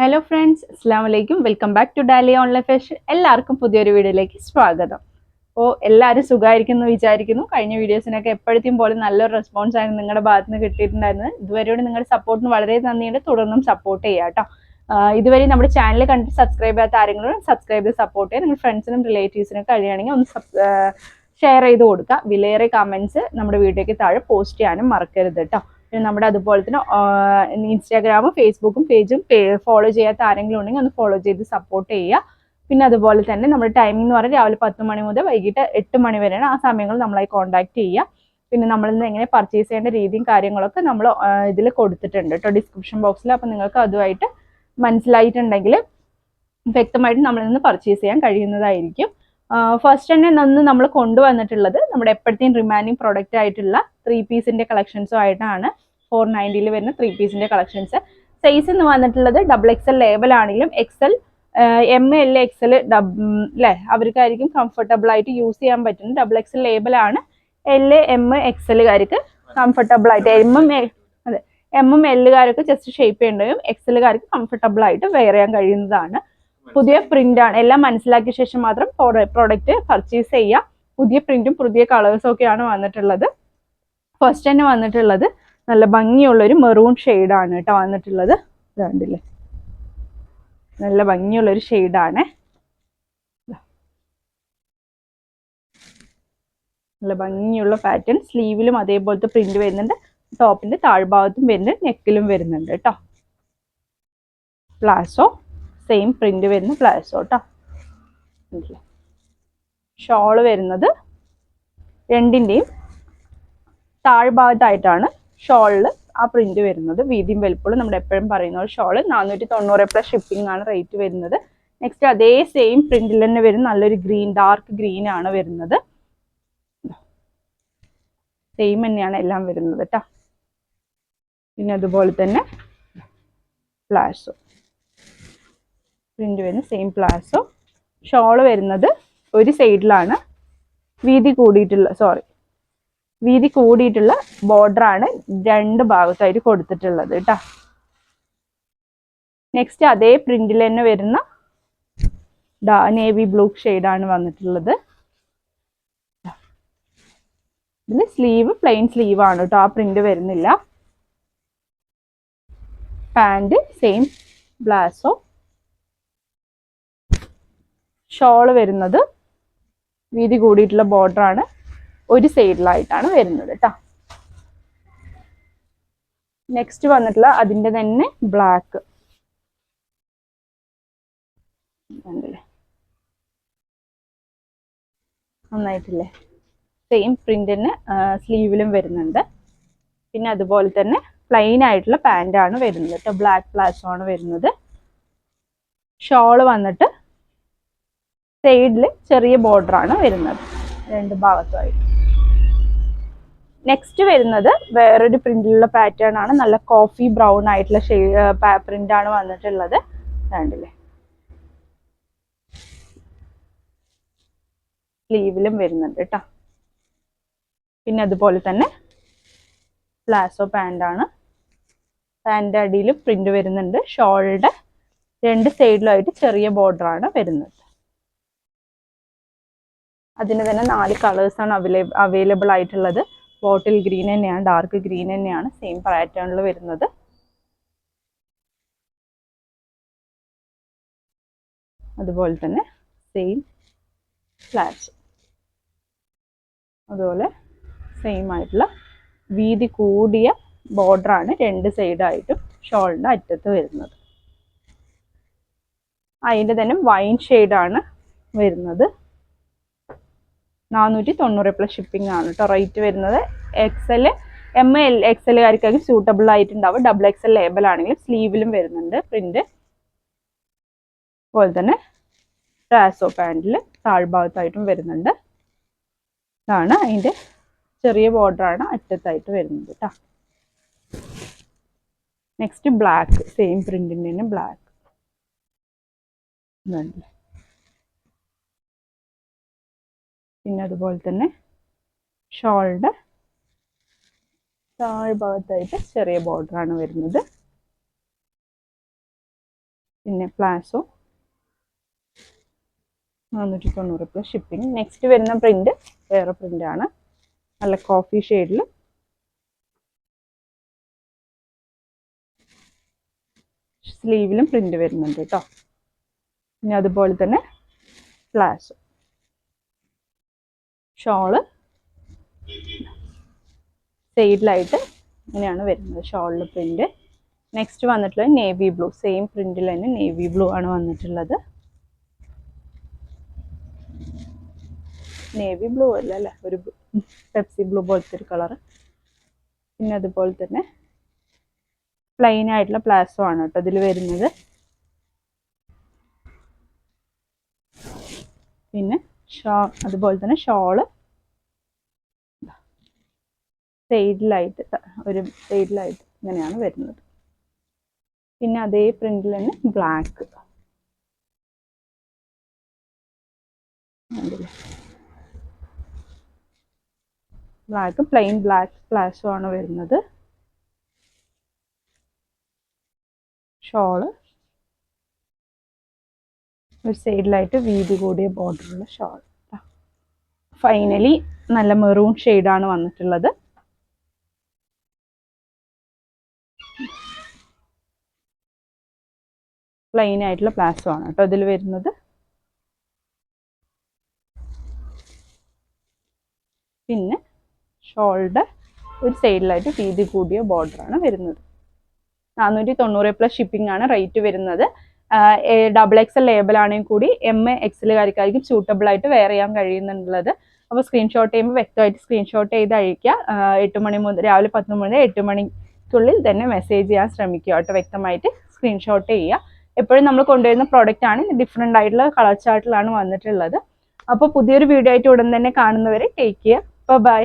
Hello friends അസ്സാം വലൈക്കും welcome back to Dolly online fashion എല്ലാവർക്കും പുതിയൊരു വീഡിയോയിലേക്ക് സ്വാഗതം. അപ്പോൾ എല്ലാവരും സുഖമായിരിക്കുന്നു വിചാരിക്കുന്നു. കഴിഞ്ഞ വീഡിയോസിനൊക്കെ എപ്പോഴത്തെയും പോലെ നല്ലൊരു റെസ്പോൺസ് ആയിരുന്നു നിങ്ങളുടെ ഭാഗത്ത് നിന്ന് കിട്ടിയിട്ടുണ്ടായിരുന്നത്. ഇതുവരെയോട് നിങ്ങളുടെ സപ്പോർട്ടിന് വളരെ നന്ദിയുണ്ട്. തുടർന്നും സപ്പോർട്ട് ചെയ്യുക കേട്ടോ. ഇതുവരെ നമ്മുടെ ചാനൽ കണ്ടിട്ട് സബ്സ്ക്രൈബ് ചെയ്യാത്ത ആരെങ്കിലും സബ്സ്ക്രൈബ് ചെയ്ത് സപ്പോർട്ട് ചെയ്യുക. നിങ്ങൾ ഫ്രണ്ട്സിനും റിലേറ്റീവ്സിനും കഴിയുകയാണെങ്കിൽ ഒന്ന് ഷെയർ ചെയ്ത് കൊടുക്കുക. വിലയേറെ കമൻസ് നമ്മുടെ വീഡിയോയ്ക്ക് താഴെ പോസ്റ്റ് ചെയ്യാനും മറക്കരുത് കേട്ടോ. നമ്മുടെ അതുപോലെ തന്നെ ഇൻസ്റ്റാഗ്രാമും ഫേസ്ബുക്കും പേജും ഫോളോ ചെയ്യാത്ത ആരെങ്കിലും ഉണ്ടെങ്കിൽ ഒന്ന് ഫോളോ ചെയ്ത് സപ്പോർട്ട് ചെയ്യുക. പിന്നെ അതുപോലെ തന്നെ നമ്മുടെ ടൈമിംഗ് എന്ന് പറയുന്നത് രാവിലെ പത്ത് മണി മുതൽ വൈകിട്ട് എട്ട് മണി വരെയാണ് ആ സമയങ്ങളിൽ നമ്മളായി കോൺടാക്ട് ചെയ്യുക. പിന്നെ നമ്മൾ നിന്ന് എങ്ങനെ പർച്ചേസ് ചെയ്യേണ്ട രീതിയും കാര്യങ്ങളൊക്കെ നമ്മൾ ഇതിൽ കൊടുത്തിട്ടുണ്ട് കേട്ടോ ഡിസ്ക്രിപ്ഷൻ ബോക്സിൽ അപ്പോൾ നിങ്ങൾക്ക് അതുമായിട്ട് മനസ്സിലായിട്ടുണ്ടെങ്കിൽ വ്യക്തമായിട്ട് നമ്മളിൽ നിന്ന് പർച്ചേസ് ചെയ്യാൻ കഴിയുന്നതായിരിക്കും. ഫസ്റ്റ് തന്നെ നിന്ന് നമ്മൾ കൊണ്ടുവന്നിട്ടുള്ളത് നമ്മുടെ എപ്പോഴത്തെയും റിമാൻഡിങ് പ്രോഡക്റ്റ് ആയിട്ടുള്ള ത്രീ പീസിന്റെ കളക്ഷൻസും ആയിട്ടാണ് ഫോർ നയന്റിയിൽ വരുന്ന ത്രീ പീസിന്റെ കളക്ഷൻസ് സൈസ് എന്ന് വന്നിട്ടുള്ളത് ഡബിൾ എക്സ് എൽ ലേബൽ ആണെങ്കിലും L M L X L dub അല്ലേ അവർക്കായിരിക്കും കംഫർട്ടബിൾ ആയിട്ട് യൂസ് ചെയ്യാൻ പറ്റുന്നത് ഡബിൾ എക്സൽ ലേബൽ ആണ്. എൽ എം എക്സ് എല്ലുകാർക്ക് കംഫർട്ടബിൾ ആയിട്ട് എമ്മും അതെ എമ്മും എല്ലുകാർക്ക് ജസ്റ്റ് ഷേപ്പ് ചെയ്യേണ്ടതും എക്സ് എല്ലുകാർക്ക് കംഫർട്ടബിൾ ആയിട്ട് വെയർ ചെയ്യാൻ കഴിയുന്നതാണ്. പുതിയ പ്രിന്റ് ആണ്. എല്ലാം മനസ്സിലാക്കിയ ശേഷം മാത്രം പ്രോഡക്റ്റ് പർച്ചേസ് ചെയ്യുക പുതിയ പ്രിന്റും പുതിയ കളേഴ്സും ഒക്കെയാണ് വന്നിട്ടുള്ളത്. ഫസ്റ്റ് തന്നെ വന്നിട്ടുള്ളത് നല്ല ഭംഗിയുള്ള ഒരു മെറൂൺ ആണ് കേട്ടോ വന്നിട്ടുള്ളത്. ഇതാണ്ടില്ലേ. നല്ല ഭംഗിയുള്ള ഒരു ഷെയ്ഡാണ് നല്ല ഭംഗിയുള്ള പാറ്റേൺ സ്ലീവിലും അതേപോലത്തെ പ്രിന്റ് വരുന്നുണ്ട്. ടോപ്പിന്റെ താഴ്ഭാഗത്തും വരുന്നുണ്ട്. നെക്കിലും വരുന്നുണ്ട് കേട്ടോ. പ്ലാസോ സെയിം പ്രിന്റ് വരുന്ന പ്ലാസോ കേട്ടോ. ഷോൾ വരുന്നത് രണ്ടിന്റെയും താഴ്ഭാഗത്തായിട്ടാണ് ഷോളിൽ ആ പ്രിന്റ് വരുന്നത്. വീതിയും വലുപ്പമുള്ള നമ്മൾ എപ്പോഴും പറയുന്ന ഒരു ഷോൾ നാനൂറ്റി തൊണ്ണൂറ് പ്ലസ് ഷിപ്പിംഗ് ആണ് റേറ്റ് വരുന്നത്. നെക്സ്റ്റ് അതേ സെയിം പ്രിന്റിൽ തന്നെ വരും നല്ലൊരു ഗ്രീൻ ഡാർക്ക് ഗ്രീൻ ആണ് വരുന്നത്. സെയിം തന്നെയാണ് എല്ലാം വരുന്നത് കേട്ടോ പിന്നെ അതുപോലെ തന്നെ പ്ലാസോ പ്രിന്റ് വരുന്ന സെയിം പ്ലാസോ ഷോൾ വരുന്നത് ഒരു സൈഡിലാണ് വീതി കൂടിയിട്ടുള്ള സോറി വീതി കൂടിയിട്ടുള്ള ബോർഡറാണ് രണ്ട് ഭാഗത്തായിട്ട് കൊടുത്തിട്ടുള്ളത് കേട്ടോ നെക്സ്റ്റ് അതേ പ്രിന്റിൽ തന്നെ വരുന്ന നേവി ബ്ലൂ ആണ് വന്നിട്ടുള്ളത്. ഇതിന് സ്ലീവ് പ്ലെയിൻ സ്ലീവ് ആണ് കേട്ടോ ആ പ്രിന്റ് വരുന്നില്ല. പാന്റ് സെയിം ബ്ലാസോ ഷോൾ വരുന്നത് വീതി കൂടിയിട്ടുള്ള ബോർഡറാണ് ഒരു സൈഡിലായിട്ടാണ് വരുന്നത് കേട്ടോ നെക്സ്റ്റ് വന്നിട്ടുള്ള അതിന്റെ തന്നെ ബ്ലാക്ക് നന്നായിട്ടില്ലേ? സെയിം തന്നെ സ്ലീവിലും വരുന്നുണ്ട്. പിന്നെ അതുപോലെ തന്നെ പ്ലെയിൻ ആയിട്ടുള്ള പാന്റാണ് വരുന്നത് കേട്ടോ ബ്ലാക്ക് പ്ലാസോ ആണ് വരുന്നത്. ഷോൾ വന്നിട്ട് സൈഡിൽ ചെറിയ ബോർഡർ ആണ് വരുന്നത്. രണ്ട് ഭാഗത്തുമായിട്ട്. നെക്സ്റ്റ് വരുന്നത് വേറൊരു പ്രിന്റിലുള്ള പാറ്റേൺ ആണ്. നല്ല കോഫി ബ്രൗൺ ആയിട്ടുള്ള പ്രിന്റ് ആണ് വന്നിട്ടുള്ളത്. കണ്ടില്ലേ? സ്ലീവിലും വരുന്നുണ്ട് കേട്ടോ പിന്നെ അതുപോലെ തന്നെ പ്ലാസോ ആണ്. പാന്റ് അടിയിൽ പ്രിന്റ് വരുന്നുണ്ട്. ഷോളുടെ രണ്ട് സൈഡിലായിട്ട് ചെറിയ ബോർഡർ ആണ് വരുന്നത്. അതിന് തന്നെ നാല് കളേഴ്സാണ് അവൈലബിൾ ആയിട്ടുള്ളത്. ബോട്ടിൽ ഗ്രീൻ തന്നെയാണ് ഡാർക്ക് ഗ്രീൻ തന്നെയാണ് സെയിം പാറ്റേണിൽ വരുന്നത്. അതുപോലെ തന്നെ സെയിം ഫ്ലാഷ് അതുപോലെ സെയിം ആയിട്ടുള്ള വീതി കൂടിയ ബോർഡറാണ് രണ്ട് സൈഡായിട്ടും ഷോളിന്റെ അറ്റത്ത് വരുന്നത്. അതിന്റെ തന്നെ വൈൻ ഷെയ്ഡാണ് വരുന്നത്. നാനൂറ്റി തൊണ്ണൂറ് പ്ലസ് ഷിപ്പിംഗ് ആണ് കേട്ടോ റേറ്റ് വരുന്നത്. എക്സൽ എം എൽ എക്സലുകാർക്കൊക്കെ സൂട്ടബിൾ ആയിട്ടുണ്ടാവും. ഡബിൾ എക്സ് എക്സൽ ലേബൽ ആണെങ്കിലും സ്ലീവിലും വരുന്നുണ്ട് പ്രിന്റ് അതുപോലെ തന്നെ ട്രാസോ പാന്റിൽ താഴ്ഭാഗത്തായിട്ടും വരുന്നുണ്ട്. ഇതാണ് അതിന്റെ ചെറിയ ബോർഡറാണ് അറ്റത്തായിട്ട് വരുന്നത് കേട്ടോ നെക്സ്റ്റ് ബ്ലാക്ക് സെയിം പ്രിന്റിന്റെ തന്നെ ബ്ലാക്ക് പിന്നെ അതുപോലെ തന്നെ ഷോളിന്റെ താഴ്ഭാഗത്തായിട്ട് ചെറിയ ബോർഡർ ആണ് വരുന്നത്. പിന്നെ പ്ലാസോ നാനൂറ്റി തൊണ്ണൂറ് റുപ്യ ഷിപ്പിംഗ് നെക്സ്റ്റ് വരുന്ന പ്രിന്റ് വേറെ പ്രിന്റ് ആണ്. നല്ല കോഫി ഷെയ്ഡിൽ സ്ലീവിലും പ്രിന്റ് വരുന്നുണ്ട് കേട്ടോ. പിന്നെ അതുപോലെ തന്നെ പ്ലാസോ ഷോൾ സൈഡിലായിട്ട് ഇങ്ങനെയാണ് വരുന്നത് ഷോളിൽ പ്രിന്റ്. നെക്സ്റ്റ് വന്നിട്ടുള്ളത് നേവി ബ്ലൂ സെയിം പ്രിന്റിൽ തന്നെ നേവി ബ്ലൂ ആണ് വന്നിട്ടുള്ളത്. നേവി ബ്ലൂ അല്ല അല്ലേ? ഒരു പെപ്സി ബ്ലൂ പോലത്തെ ഒരു കളറ് പിന്നെ അതുപോലെ തന്നെ പ്ലെയിൻ ആയിട്ടുള്ള പ്ലാസോ ആണ് കേട്ടോ ഇതിൽ വരുന്നത്. പിന്നെ ഷോ അതുപോലെ തന്നെ ഷോൾ. സൈഡിലായിട്ട് ഒരു സൈഡിലായിട്ട് ഇങ്ങനെയാണ് വരുന്നത്. പിന്നെ അതേ പ്രിന്റിൽ തന്നെ ബ്ലാക്ക് ബ്ലാക്ക് പ്ലെയിൻ ബ്ലാക്ക് സ്പ്ലാഷും ആണ് വരുന്നത്. ഷോൾ. ഒരു സൈഡിലായിട്ട് വീതി കൂടിയ ബോർഡറുള്ള ഷോൾ. ഫൈനലി നല്ല മെറൂൺ ഷെയ്ഡാണ് വന്നിട്ടുള്ളത്. പ്ലെയിൻ ആയിട്ടുള്ള പ്ലാസോ ആണ് കേട്ടോ ഇതിൽ വരുന്നത്. പിന്നെ ഷോൾഡർ ഒരു സൈഡിലായിട്ട് വീതി കൂടിയ ബോർഡറാണ് വരുന്നത്. നാനൂറ്റി തൊണ്ണൂറ് പ്ലസ് ഷിപ്പിംഗ് ആണ് റേറ്റ് വരുന്നത്. ഡബിൾ എക്സൽ ലേബൽ ആണെങ്കിൽ കൂടി എം എ എക്സലുകാർക്കായിരിക്കും സൂട്ടബിൾ ആയിട്ട് വെയർ ചെയ്യാൻ കഴിയുന്നുള്ളത്. അപ്പോൾ സ്ക്രീൻഷോട്ട് ചെയ്യുമ്പോൾ വ്യക്തമായിട്ട് സ്ക്രീൻഷോട്ട് ചെയ്ത് അയക്കുക എട്ട് മണി മുതൽ രാവിലെ പത്ത് മണി മുതൽ എട്ട് മണിക്കുള്ളിൽ തന്നെ മെസ്സേജ് ചെയ്യാൻ ശ്രമിക്കുക കേട്ടോ. വ്യക്തമായിട്ട് സ്ക്രീൻഷോട്ട് ചെയ്യുക. എപ്പോഴും നമ്മൾ കൊണ്ടുവരുന്ന പ്രോഡക്റ്റ് ആണ്. ഡിഫറെന്റ് ആയിട്ടുള്ള കളർ ചാർട്ടിലാണ് വന്നിട്ടുള്ളത്. അപ്പോൾ പുതിയൊരു വീഡിയോ ആയിട്ട് ഉടൻ തന്നെ കാണുന്നവരെ ടേക്ക് ചെയ്യുക ബൈ